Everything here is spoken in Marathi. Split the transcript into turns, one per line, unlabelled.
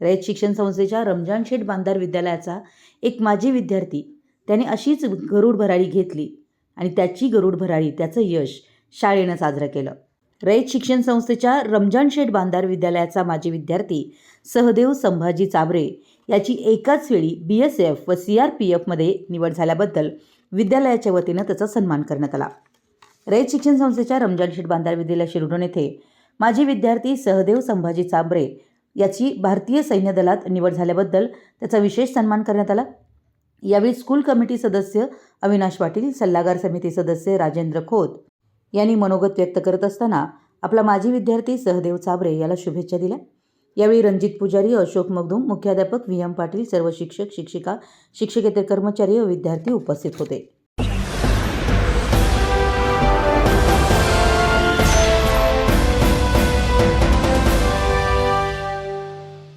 रयत शिक्षण संस्थेच्या रमजान शेठ बांधार विद्यालयाचा एक माजी विद्यार्थी. त्याने अशीच गरुड भरारी घेतली आणि त्याची गरुड भरारी त्याचं यश शाळेनं साजरं केलं. रयत शिक्षण संस्थेच्या रमजान शेठ बांधार विद्यालयाचा माजी विद्यार्थी सहदेव संभाजी चाबरे याची एकाच वेळी बी एस एफ व सी आर पी एफमध्ये निवड झाल्याबद्दल विद्यालयाच्या वतीनं त्याचा सन्मान करण्यात आला. रयत शिक्षण संस्थेच्या रमजान शेठ बांधार विद्यालय शिरडोन येथे माजी विद्यार्थी सहदेव संभाजी चाबरे याची भारतीय सैन्य दलात निवड झाल्याबद्दल त्याचा विशेष सन्मान करण्यात आला. यावेळी स्कूल कमिटी सदस्य अविनाश पाटील सल्लागार समिती सदस्य राजेंद्र खोत यांनी मनोगत व्यक्त करत असताना आपला माजी विद्यार्थी सहदेव चाबरे याला शुभेच्छा दिल्या. यावेळी रणजित पुजारी अशोक मगदूम मुख्याध्यापक व्ही एम पाटील सर्व शिक्षक शिक्षिका शिक्षकेतर कर्मचारी व विद्यार्थी उपस्थित होते.